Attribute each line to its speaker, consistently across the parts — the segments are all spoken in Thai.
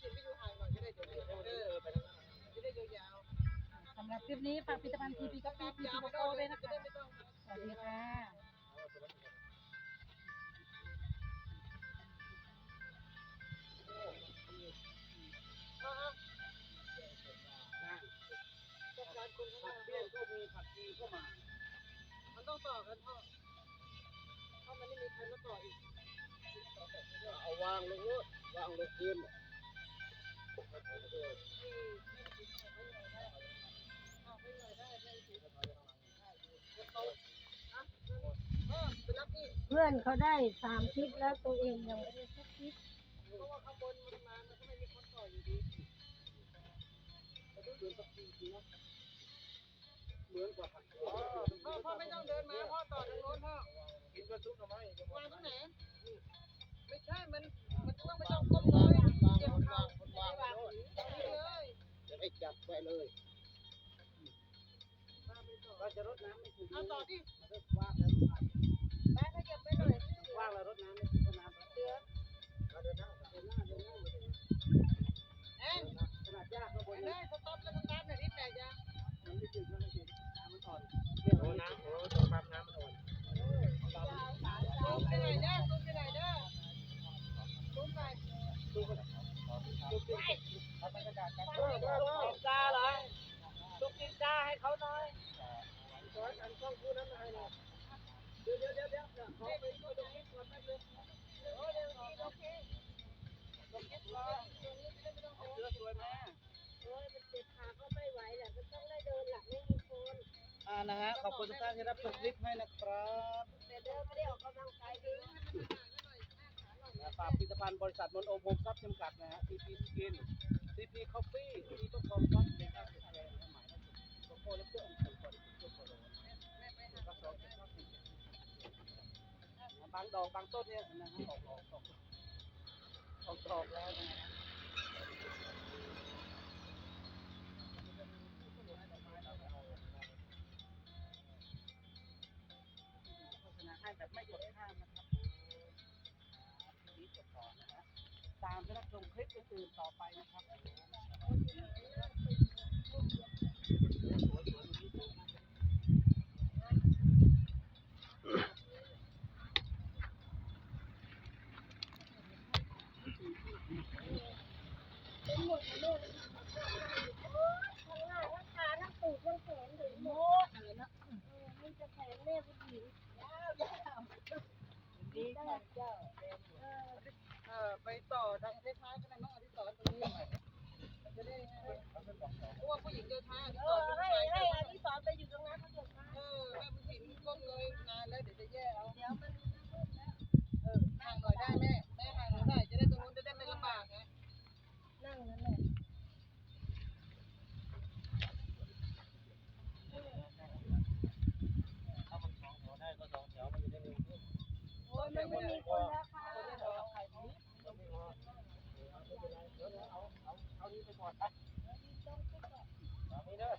Speaker 1: สิไม่อยู่ห่างหน่อยจะได้เดี๋ยวเออไปทางนั้นจะได้ยาว
Speaker 2: สำหรับคลิปนี้ฝากผลิตภัณฑ์ทีพีก็
Speaker 1: ที
Speaker 2: พีโก
Speaker 1: มา
Speaker 2: โก้
Speaker 1: ก็
Speaker 2: ด้วย
Speaker 1: นะ
Speaker 2: คะ
Speaker 1: จะได้ไม่ต้อง
Speaker 2: สวัสดีค่ะ
Speaker 1: ต้องการคนข้างหน้า
Speaker 3: เปรี้ยก็มีผักชีก็มา
Speaker 1: มันต้องต่อกันพ่อถ้ามันไม่มีใครมาต่ออีก
Speaker 3: เอาวางลงนู้นวางลงพื้น
Speaker 1: เพื่
Speaker 4: อนเขาได้สามคลิปแล้วตัวเองยังไม่ได้สักคลิป
Speaker 1: พ่อพ่อไม่ต้องเดินมาพ่อต่อทางโน้นพ่อ
Speaker 3: กินกระซุกทำไม
Speaker 1: วางตรงไหนไม่ใช่มันมันต้องไม่ต้องก้มเลยเก็บเอาวา เลย
Speaker 3: จะได้จับไปเลยเราจะรดน้ำไม่ถึง
Speaker 1: เอาต่อที่
Speaker 3: ว่างแล้ว
Speaker 1: แม่ขยับไปหน่อย
Speaker 3: ว่างแล้วรดน้ำไม่ถึงก็น้ำเดือดเดินหน้าเดินหน้าเดินหน้า
Speaker 1: แอน
Speaker 3: ขนาดยากก็บน
Speaker 1: ได้สต็อปแล้วสตาร์ทหน่อยที่แปดยาง
Speaker 3: มันไม่ถึงมันไม่ถึงน้ำมันอ่อนโอ้น้ำโอ้ต้องปั๊มน้ำมันอ่อน
Speaker 1: ซูมไปหน่อยเด้อซูมไปหน่อยเด้อซูมไป
Speaker 3: จ้าเหรอลูกกินจ้าให้เขาหน่อยสอนอันกล้องคู่นั้นหน่อยเดี๋ยวเดี๋ยวเดี๋ยวเดี๋ยวขอไปดูตรงนี้ก่อนแป๊บนึง
Speaker 1: โอ้เร็วดีโอเค
Speaker 3: เสื้อสวยแม่
Speaker 4: โอ้ยมันเจ็บขาก็ไม่ไหวแหละมันต้องได้เดินหลักไม่มีคน
Speaker 3: อ่านะฮะขอบคุณทุกท่านที่รับชมคลิปให้นะครับ
Speaker 4: แต่เดินไม่ได้ออกกำลังกายดี
Speaker 3: ฝากผลิตภัณฑ์บริษัทมนโอมโฮมซับจำกัดนะฮะ CP Skin CP Coffee CP ต้องคอมซับในการเปลี่ยนแปลงหมายนั้นโลโก้และเพื่อองค์กรบริสุทธิ์โคโรก็สองเจ็ดเก้าสี่บางดอกบางต้นเนี่ยนะฮะออกออกออกออกดอกแล้วนะฮะ ตามไปรับชมคลิปอื่นๆต่อไปนะครับ
Speaker 4: เอ่อ
Speaker 1: ไปต่อทางท้ายๆก็ได้น้องอธิสรตรงนี้จะได้เพราะว่าผู้หญิงเดินทางอธิ
Speaker 4: เอ
Speaker 1: ส
Speaker 4: อ
Speaker 1: ร
Speaker 4: ให้ให้อธิสอนไปอยู่ตรงนั้นเขาเดือดร้อน
Speaker 1: เออแม่ผู้หญิงก้มเลยนานแล้วเดี๋ยวจะแย่เอา
Speaker 4: เดี๋ยวมัน
Speaker 1: เออห่างหน่อยได้แม่แม่ห่างหน่อยได้จะได้ตรงนู้นจะได้ไม่ลำบากไง
Speaker 4: นั่งนั่นแหละ
Speaker 3: ถ้ามันสองแถวได้ก็สองแถวมันจะได้เร็วขึ้น
Speaker 4: โอ้ยมันไม่มีคนแล้วค่ะ
Speaker 3: เอาเอาเอานี้ไปก่อนไปเอานี้เด้อ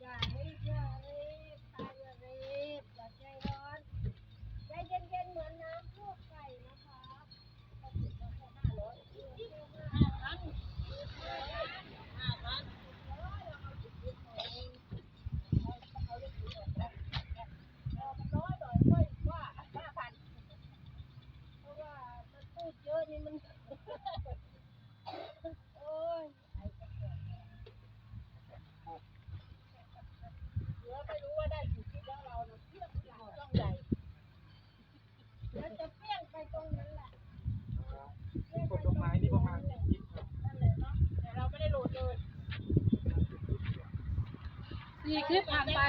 Speaker 4: อย่าให้อย่ารีบตายอย่ารีบอย่าใจร้อนใจเย็นๆเหมือนน้ำทั่วไปนะคะ
Speaker 1: ห้าพัน
Speaker 4: เพราะว่ามันพูดเยอะนี่มัน โอ้ย
Speaker 1: เหลือไม่รู้ว่าได้กี่คิดแล้วเราเทียบทุกอย่างช่องใหญ่
Speaker 4: แล้วจะเปี้ยงไปตรงนั้นแหละ
Speaker 3: กดดอกไม้นี่ประมาณกี่คลิปครับ
Speaker 4: นั่นเลยเนาะ
Speaker 1: แต่เราไม่ได้โหลดเลย
Speaker 2: สี่คลิปผ่านไป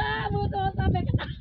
Speaker 4: อเสื้
Speaker 5: อ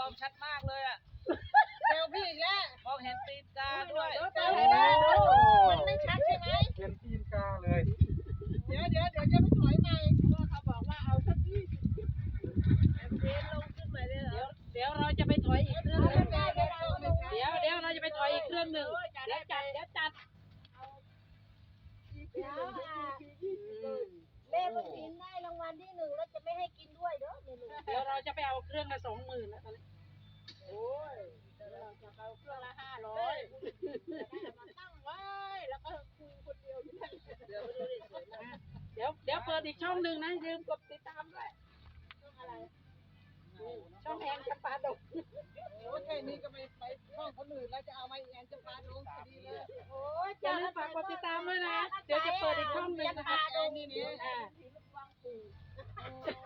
Speaker 5: อ้ก็พี่ลอมชัดมากเลยอะ
Speaker 4: เซลพี่อีกแล้ว
Speaker 5: มองเห็นตีนกาด้วย
Speaker 4: เซลให้ได้มันไม่ชัดใช่ไหม
Speaker 6: เห็นตีนกาเลย
Speaker 4: เดี๋ยวเดี๋ยวเดี๋ยวจะไปถอยใหม่เพราะว่าเขาบอกว่าเอาสักยี่สิบเดนลงขึ้นมาเลยเหร
Speaker 2: เดี๋ย
Speaker 4: อ
Speaker 2: วเดี๋ยวเราจะไปถอยอีกเครื่องหนึง
Speaker 4: ได้ได้ได้
Speaker 2: เดี๋ยวเดี๋ยวเราจะไปถอยอีกเครื่องหนึ่งเดี๋ยวจัดเดี๋ยวจัด
Speaker 4: เดี๋ยวอะแม่บุญถินได้รางวัลที่หนึ่งแล้วจะไม่ให้กินด้วย เด้อเมนู
Speaker 2: เดี๋ยวเราจะไปเอาเครื่องละสองหมื่นนะตอนนี้
Speaker 4: โอ้ยเราจะเอาเครื่องละห้าร้อยมาตั้งไว้ แล้วก็คุยคนเดียวอยู่นั่นเดี๋ยวดูดิสวยมาก
Speaker 2: เดี๋ยวเดี๋ยวเปิดอีกช่องหนึ่งนะลืมกดติดตามด้วย
Speaker 4: อะไร
Speaker 2: ช่องแอนจำปาดก
Speaker 5: โอ้แค่นี้ก็ไปไปช่องคนอื่นแล้วจะเอามาแอนจะพาลงพอดีเลย
Speaker 4: โอ้ย
Speaker 2: อย่าลืมฝากกดติดตามด้วยนะ เดี๋ยวจะเปิดอีกช่องหนึ่งนะคะ
Speaker 4: แอนนี่นี่
Speaker 2: อ่า
Speaker 4: วังปู่
Speaker 5: ทีน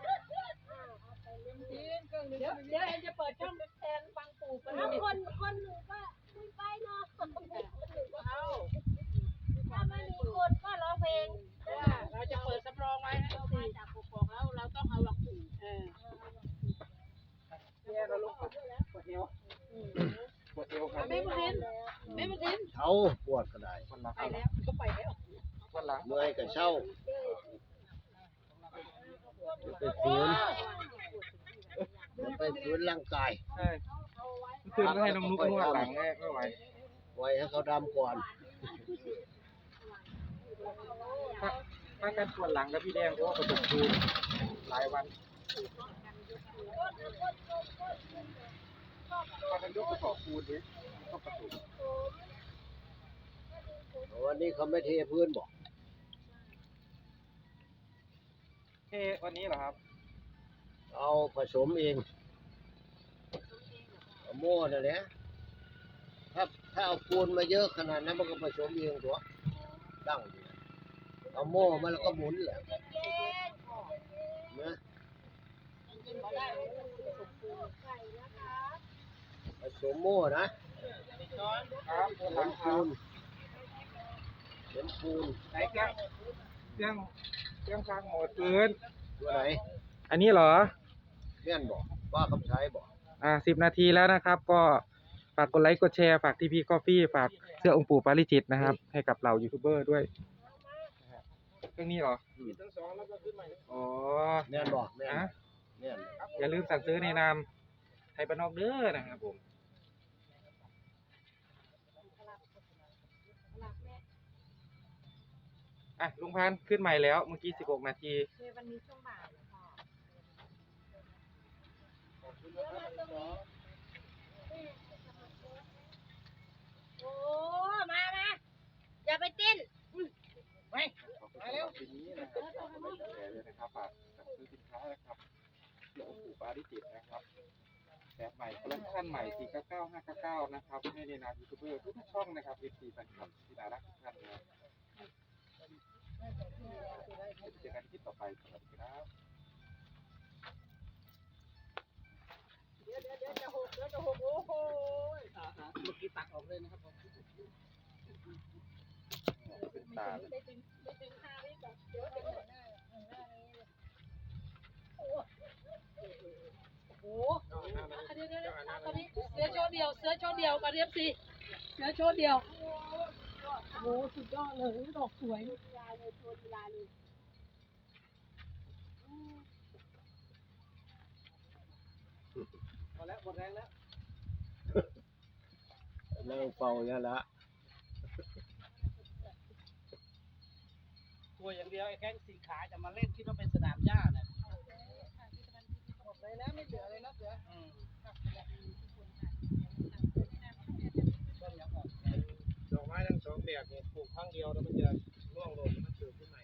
Speaker 5: เดี๋
Speaker 2: ยวเดี๋ยวแอนจะเปิดช่องแอนฟังปู่กัน
Speaker 4: แล้วคนคนหนึ่งก็คุยไปเนาะคนหนึ่งก็เอาถ้าไม่มีคนก็ร้องเพลง
Speaker 2: ว่าเราจะเปิดสำรองไว้
Speaker 4: เรามาจากกอกแล้วเราต้องเอาหลักปู่
Speaker 2: เออ
Speaker 6: เนี่เราลงปวดเอวปวดเอวครับ
Speaker 2: แม่บุญทินแม่บุญทิน
Speaker 7: เขาปวดก็ได้
Speaker 6: วันหลัง
Speaker 2: ไปแล้วก็ไปแล้ว
Speaker 7: เมื่อยก็เช่าอย่าไปฝืนอย่าไป ฝืนร่างกาย
Speaker 6: ใช่คืนก็ให้น้องนุ๊กนวดหลังไม่ไหว
Speaker 7: ไว้ให้เขาดำก่อน
Speaker 6: ถ้าถ้าการปวดหลังกับพี่แดงเพราะว่าประสบภูมิหลายวันถ้ากันยกกระสอบปูนดิก็ประสบ
Speaker 7: วันนี้เขาไม่เทพื้นบอก
Speaker 6: เฮ้วันนี้เหรอครับ
Speaker 7: เอาผสมเองเอา โม่นั่นแหละถ้าถ้าเอาปูนมาเยอะขนาดนั้นมันก็ผสมเองตัวตั้งอยู่เอาโม่มาแล้วก็หมุนแหละนะผสมโม่นะครับ
Speaker 6: ปวด
Speaker 7: เห
Speaker 6: หลั
Speaker 7: มืองน
Speaker 6: ครั
Speaker 7: ปู
Speaker 6: บ
Speaker 7: นเหมือนปูน
Speaker 6: ไหนเครื่องเครื่องเครื่องฟังโหมดปืน
Speaker 7: ตัวไหน
Speaker 6: อันนี้เหรอ
Speaker 7: แม่นบอกว่าคำใช้บอก
Speaker 6: อ่าสิบนาทีแล้วนะครับ ก็ฝากกดไลค์กดแชร์ฝากทีพีกาแฟฝากเสื้อองค์ปู่ปาริจิตนะครับ ให้กับเหล่ายูทูบเบอร์ด้วยนะครับเครื่องนี้เหรออ๋อ
Speaker 7: แม่นบอกแม่น
Speaker 6: อะ
Speaker 7: แม่น
Speaker 6: อย่าลืมสั่งซื้อในนามไทยบ้านนอกเด้อนะครับผมอะลุงพันธุ์ขึ้นใหม่แล้วเมื่อกี้สิบหกนาที
Speaker 4: วันนี้ช่วงบ่ายค่ะ เดี๋ยวมาตรงนี้โอ้ มามาอย่าไปเต้น
Speaker 6: มาเร็วทีนี้นะครับฝากกดไลค์กดแชร์ด้วยนะครับฝากสั่งซื้อสินค้านะครับ
Speaker 5: หลวงปู่ปาริจิตนะครับแบบใหม่คอลเลคชั่นใหม่ 499 599 นะครับให้ในนามยูทูบเบอร์ทุกช่องนะครับ FC แฟนคลับที่น่ารักทุกท่านนะครับเจอกันคลิปต่อไปสวัสดีครับ
Speaker 1: ยวเดี๋ยวจะหกเดี๋ยวจะหกโอ้โห
Speaker 3: อ่าอ่าเมื่อกี้ตักออกเลยนะครับผม
Speaker 5: ตาเลย
Speaker 4: ไม่ถึงไม่ถึงห้าวิก่อนเดี๋ยวจะหมดหน้าหน้าเลย
Speaker 2: โอ้โหอันนี้เดี๋ยวตอนนี้เสือโชว์เดียว เสือโชว์เดียวกับเรียบซีเสือโชว์เดียวโอ้โหสุดยอดเลยดอกสวย
Speaker 4: กีฬาเลยโชว์กีฬาเลย
Speaker 3: พอแล้วหมดแรงแล้ว
Speaker 7: นั่งเฝ้าเนี่ยละ
Speaker 3: ตัวอย่างเดียวไอ้แข้งสีขาจะมาเล่นคิดว่าเป็นสนามหญ้าเนี่ย
Speaker 1: หมดเลยนะไม่เหลือเลยนะเสือ
Speaker 3: อืม
Speaker 5: ดอกไม้ทั้งสองแบบเนี่ยปลูกครั้งเดียวแล้วมันจะร่วงหล่นมันเกิดขึ้นใหม่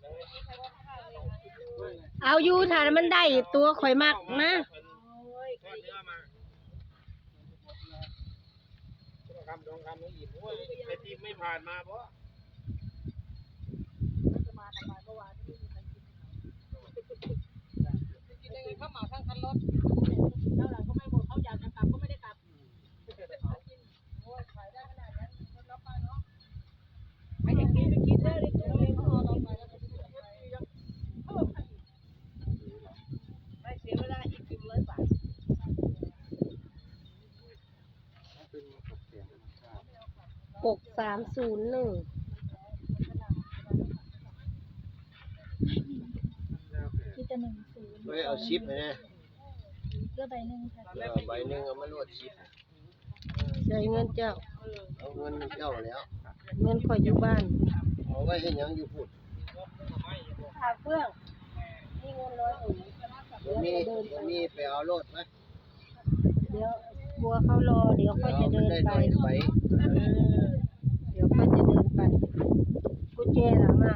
Speaker 3: เล
Speaker 4: ย
Speaker 5: เอา
Speaker 4: อยู่ถ้ามันได้ตัวข่อยมากนะ
Speaker 5: ทอดเนื้อมาคำสองคำไม่อิ่มโอ้ยไอทีมไม่ผ่านมาเพราะ
Speaker 1: กินยังไงข้าวเหมาทั้งคันรถ
Speaker 2: แล้วหลังก็ไม่ ห
Speaker 1: นึ่
Speaker 2: ง
Speaker 1: ร้
Speaker 2: อยบาท
Speaker 5: เป็นตกเสียงธรรมชาติ
Speaker 4: หกสามศูนย์หนึ่ง
Speaker 5: แล้วแต่
Speaker 6: ที่จะหนึ่งศูนย์
Speaker 7: ไม่เอาชิปไปนะ
Speaker 6: เสื้อใบหนึ่งค่ะ
Speaker 7: เออใบหนึ่งเอามาลวดชิป
Speaker 4: ใช้เงินเจ้า
Speaker 7: เอาเงินเจ้าแล้ว
Speaker 4: เงินข่อยอยู่บ้าน
Speaker 7: เอาไว้ให้หยังอยู่พูด
Speaker 4: ขาเฟื่องนี่เงินร้อยหนึ่ง
Speaker 7: เดี๋ยวนี้เดี๋ยวนี้ไปเอารถไหม
Speaker 4: เดี๋ยวบัวเขารอ เดี๋ยวค่อยจะเดิน
Speaker 7: ได้
Speaker 4: ไป
Speaker 7: หน่อยไป
Speaker 4: เดี๋ยวค่อยจะเดินไป กุญแจหลังมา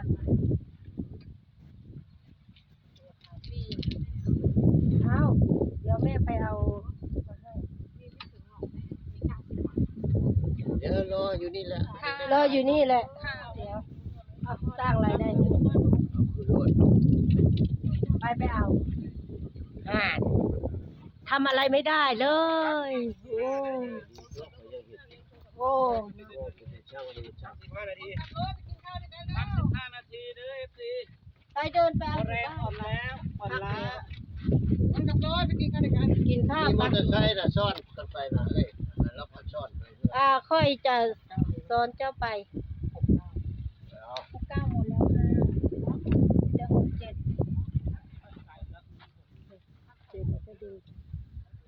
Speaker 4: เอาเดี๋ยวแม่ไปเอามาให้
Speaker 7: เดี๋ยวรออยู่นี่แหละ
Speaker 4: รออยู่นี่แหละเดี๋ยวเอาส ร้างรายได้ไปไปเอาอ่าทำอะไรไม่ได้เลย โอ้โอ้
Speaker 7: โอ้
Speaker 4: ไปเดินไปเอา
Speaker 3: แรงอ่อนแล้วอ่อนล้า
Speaker 1: มันกับร้อยไปกินกันด้วกัน
Speaker 4: กินข้าว
Speaker 7: มีม
Speaker 4: กั
Speaker 7: อนเตอร์ไซค์น่ะซ่อนกันไปนะเอ้ยแล้วพอซ่อนไป
Speaker 4: อ่าค่อยจะสอนเจ้าไป
Speaker 7: เอา
Speaker 6: หกเก้าหมดแล้วค่ะเดี๋ยวหกเจ็ด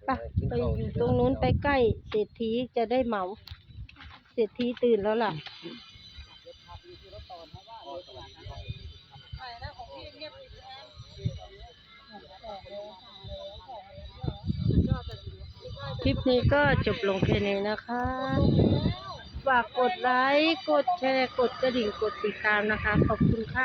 Speaker 4: ไปไป อยู่ตรงนู้นไปใกล้เศรษฐีจะได้เหมา เศรษฐีตื่นแล้วล่ะ
Speaker 1: ใช่นะของพี่เงียบปิดแอร์
Speaker 4: คลิปนี้ก็จบลงแค่นี้นะคะ ฝากกดไลค์ กดแชร์ กดกระดิ่ง กดติดตามนะคะ ขอบคุณค่ะ